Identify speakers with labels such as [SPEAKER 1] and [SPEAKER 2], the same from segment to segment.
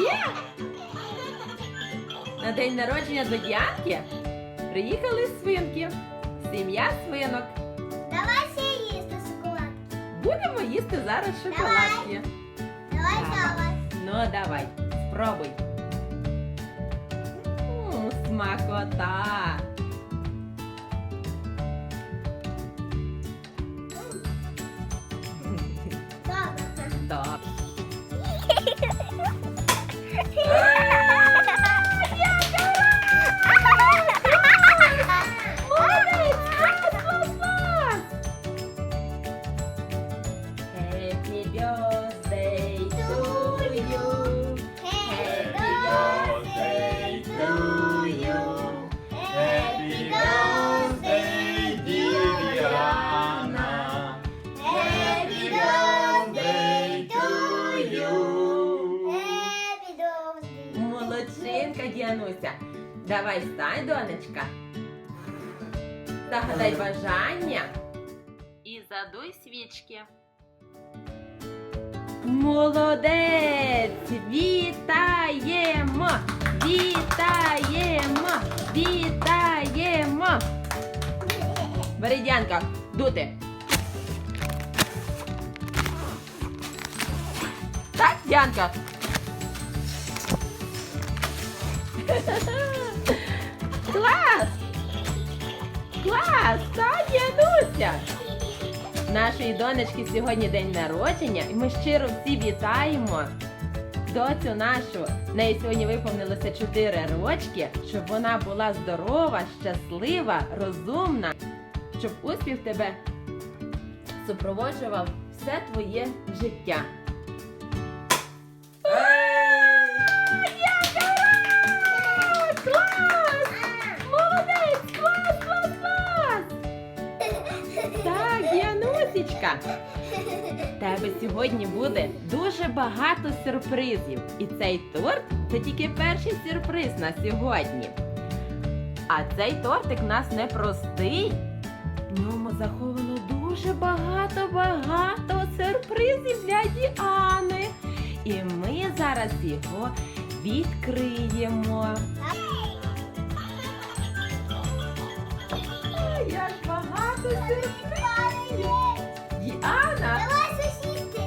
[SPEAKER 1] Є? На день народження до Діанки приїхали свинки. Сім'я свинок.
[SPEAKER 2] Давай ще їсти шоколадки.
[SPEAKER 1] Будемо їсти зараз шоколадки.
[SPEAKER 2] Давай
[SPEAKER 1] давай.
[SPEAKER 2] давай.
[SPEAKER 1] Ну, давай, спробуй. М, Смакота. Давай стань, донечка. Загадай бажання. І задуй свічки. Молодець! Вітаємо! Вітаємо! Вітаємо! Бери Діанка, дути. Так, Діанка? Клас! Клас! Так, Януся! Нашої донечки сьогодні день народження, і ми щиро всі вітаємо доцю нашу. Неї сьогодні виповнилося 4 рочки, щоб вона була здорова, щаслива, розумна, щоб успіх тебе супроводжував все твоє життя. Янусічка, тебе сьогодні буде дуже багато сюрпризів. І цей торт це тільки перший сюрприз на сьогодні. А цей тортик у нас непростий. В ньому заховано дуже багато-багато сюрпризів для Діани. І ми зараз його відкриємо. Ой, Як багато сюрпризів! Діана,
[SPEAKER 2] Давай сусідки.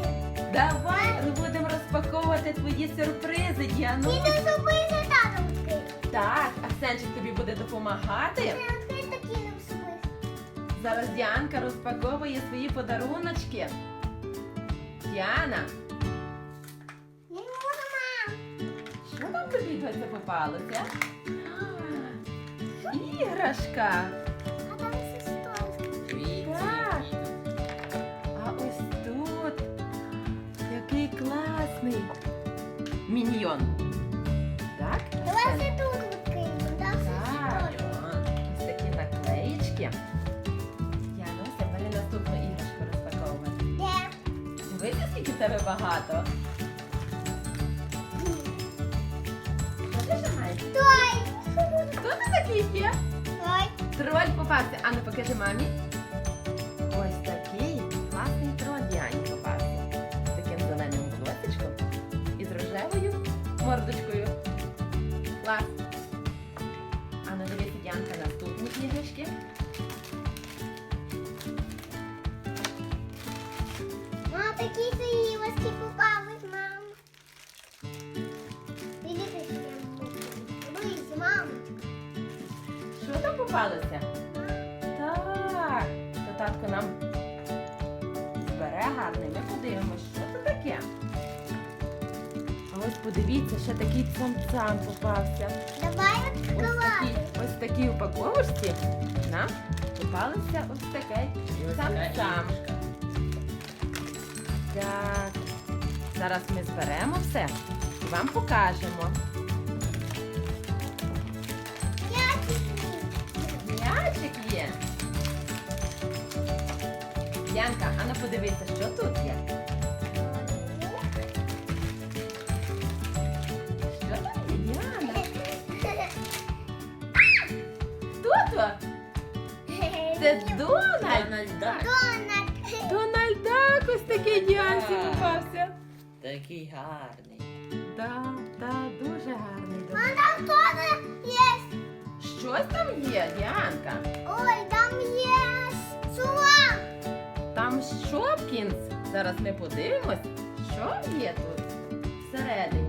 [SPEAKER 1] давай ми будемо розпаковувати твої сюрпризи, Діану.
[SPEAKER 2] Тільки зубися татом відкрити.
[SPEAKER 1] Так, Арсенчик тобі буде допомагати. Зараз Діанка розпаковує свої подаруночки. Діана,
[SPEAKER 2] Я не можу, мам.
[SPEAKER 1] що там тобі попалося? Іграшка. Міньйон. Так?
[SPEAKER 2] Давай тут відкриємо.
[SPEAKER 1] Так, ось такі наклеїчки. Януся, бери наступну іграшку розпаковувати.
[SPEAKER 2] Де?
[SPEAKER 1] Видите, скільки в тебе багато? Що ти маєш?
[SPEAKER 2] Той.
[SPEAKER 1] Хто ти такий є?
[SPEAKER 2] Той.
[SPEAKER 1] Троль попався. Ану, покажи мамі. Ось такий наступні іграшки.
[SPEAKER 2] Мам, такі соївості попались, мам. Дивіться, що можу. Мам.
[SPEAKER 1] Що там попалося? Так, то татко нам збере гарний. Ми подивимось, що це таке. А ось подивіться, ще такий цам-цам попався.
[SPEAKER 2] Давай відкривати.
[SPEAKER 1] ось такій упаковочці нам попалося ось таке цам-цам. Так. Зараз ми зберемо все і вам покажемо. М'ячик є. Янка, а ну подивися, що тут є. Це Дональд.
[SPEAKER 3] Дональд
[SPEAKER 2] Дональд.
[SPEAKER 1] Дональд Дак ось такий Діанці
[SPEAKER 3] Так.
[SPEAKER 1] попався.
[SPEAKER 3] Такий гарний.
[SPEAKER 1] Так, так, дуже гарний
[SPEAKER 2] А там теж є.
[SPEAKER 1] Щось там є, Діанка.
[SPEAKER 2] Ой, там є сула.
[SPEAKER 1] Там Шопкінс. Зараз ми подивимось, що є тут всередині.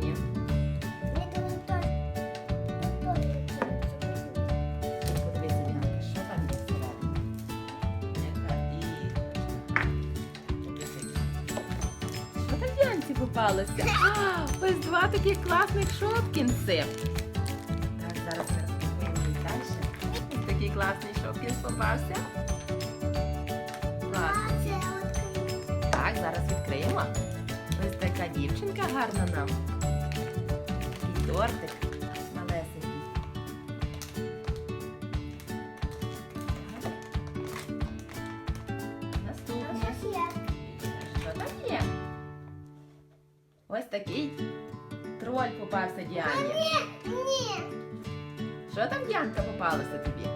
[SPEAKER 1] Діанці? А, ось два таких класних Шопкінси. Так, зараз розпакуємо далі. Такий класний Шопкінс попався. Так, зараз відкриємо. Ось така дівчинка гарна нам. І тортик такий троль попався Діані.
[SPEAKER 2] Ні, ні.
[SPEAKER 1] Що там Діанка попалося тобі?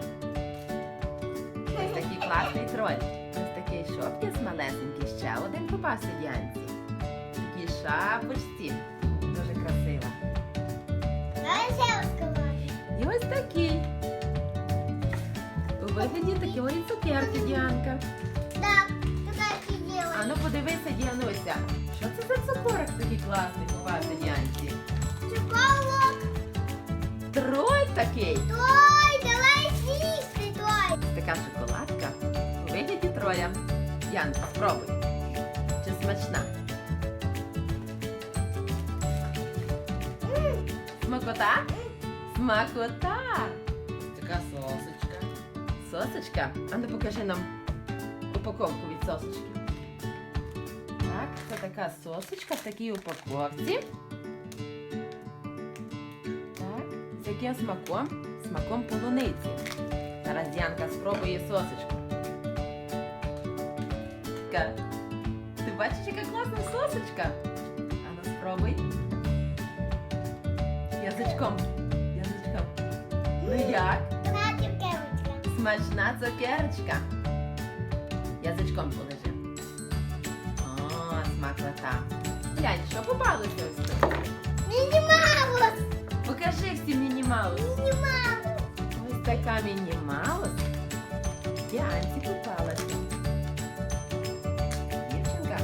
[SPEAKER 1] Ось такий класний троль. Ось такий шопкінс малесенький. Ще один попався Діанці. Такій шапочці. Дуже красива. І ось такий. У вигляді такої цукерки, Діанка.
[SPEAKER 2] Так, така і діла.
[SPEAKER 1] А ну подивися, Діануся. Це за цукорок такий класний попався Діанці?
[SPEAKER 2] Чекало.
[SPEAKER 1] Троль такий.
[SPEAKER 2] Той, давай з'їсти той.
[SPEAKER 1] Така шоколадка у вигляді троля. Янка, спробуй. Чи смачна? Смакота? Смакота!
[SPEAKER 3] Така сосочка.
[SPEAKER 1] Сосочка. А ну покажи нам упаковку від сосочки. Це така сосочка в такій упаковці. Так, з яким смаком? Смаком полуниці. Зараз Діанка спробує сосочку. Ти бачиш, яка класна сосочка? А ну спробуй. Язичком. Язичком. Ну як? Смачна цукерочка. Язичком полежи. О, смакота. Глянь, що попалося ось тут?
[SPEAKER 2] Міні-маус.
[SPEAKER 1] Покажи всім міні-маус.
[SPEAKER 2] Міні-маус.
[SPEAKER 1] Ось така міні-маус. Діанці попалася. Дівчинка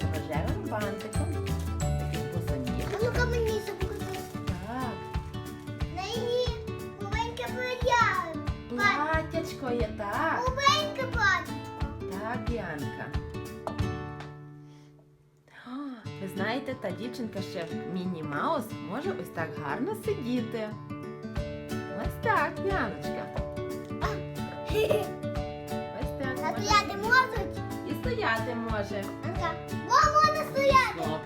[SPEAKER 1] з рожевим бантиком. Такий босоніж.
[SPEAKER 2] А ну-ка мені запокажи.
[SPEAKER 1] Так,
[SPEAKER 2] На її маленьке платяє.
[SPEAKER 1] платячко є, так.
[SPEAKER 2] Маленьке платічко.
[SPEAKER 1] Так, Діанка. Знаєте, та дівчинка ще в Міні Маус може ось так гарно сидіти. Ось так, Яночка. Ось так.
[SPEAKER 2] А
[SPEAKER 1] може
[SPEAKER 2] стояти можуть?
[SPEAKER 1] І стояти може.
[SPEAKER 2] Мама не стояти.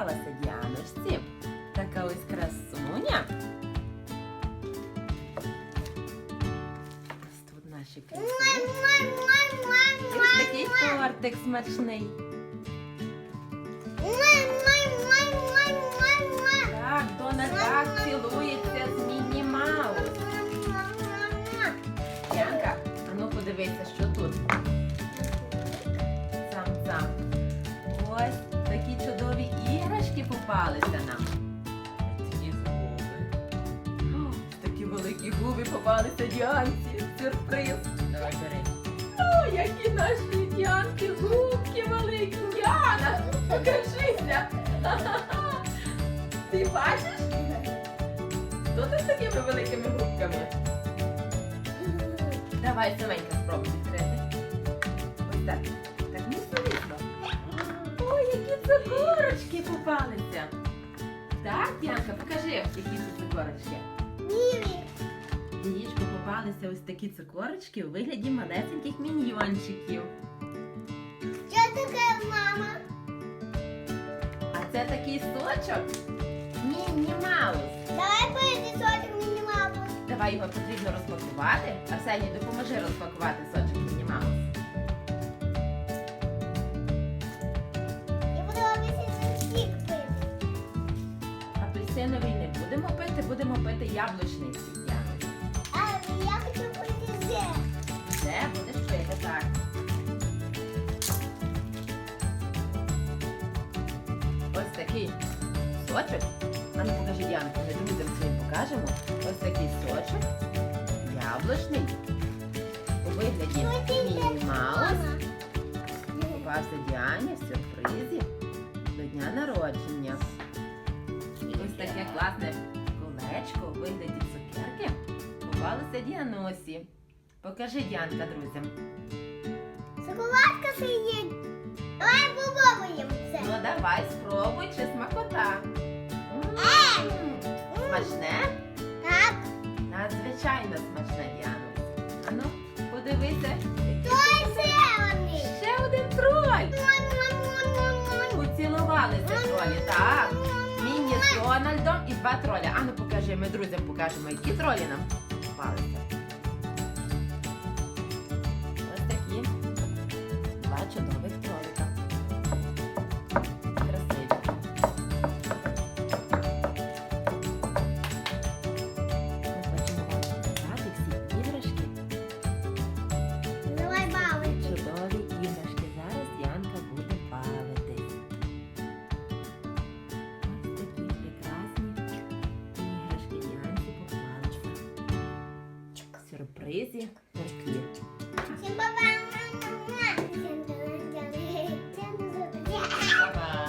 [SPEAKER 1] така попалася Діаночці. Така ось красуня. Ось тут наші красуні. І ось такий тортик смачний. Так, Дональд так цілується попалися нам.
[SPEAKER 3] Такі зуби.
[SPEAKER 1] О, такі великі губи попалися Діанці. Сюрприз.
[SPEAKER 3] Давай бери.
[SPEAKER 1] О, які наші Діанки губки великі. Діана, покажися. Ти бачиш? Хто ти з такими великими губками? Давай саменька спробуй відкрити. Ось так. Цукорочки попалися. Так, Діанка, покажи, які це цукорочки. Яєчко попалися ось такі цукорочки у вигляді малесеньких міньйончиків.
[SPEAKER 2] Мама.
[SPEAKER 1] А це такий сочок? Міні Маус.
[SPEAKER 2] Давай пити сотик мені маму.
[SPEAKER 1] Давай його потрібно розпакувати. Арсеній, допоможи розпакувати сочок Апельсиновий не будемо пити, будемо пити яблучний сік.
[SPEAKER 2] А я хочу пити зе.
[SPEAKER 1] Все, будеш пити, так. Ось такий сочок. А ну покажи Діанку, ми друзям своїм покажемо. Ось такий сочок. Яблучний. У вигляді Міні Маус. Попався Діані в сюрпризі до дня народження. Класне колечко у вигляді цукерки попалося Діаносі. Покажи Діанка друзям.
[SPEAKER 2] Шоколадка сидить. Давай попробуємо це.
[SPEAKER 1] Ну давай, спробуй, чи смакота.
[SPEAKER 2] Е!
[SPEAKER 1] М, Смачне? Дональдом і два троля. Ану покажи, ми друзям покажемо, які тролі нам попалися. Сюрпризі такі.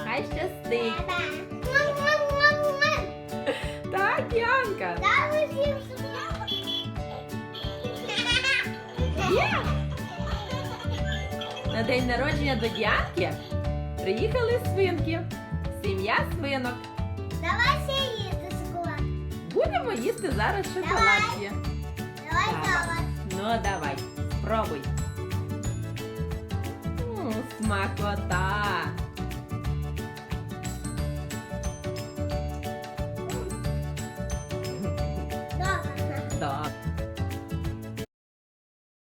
[SPEAKER 1] Хай щастить! Так, Янка! На день народження до Діанки приїхали свинки. Сім'я свинок.
[SPEAKER 2] Давай ще їсти шоколад.
[SPEAKER 1] Будемо їсти зараз шоколад ще.
[SPEAKER 2] Давай давай.
[SPEAKER 1] Ну давай, пробуй. М, Смакота.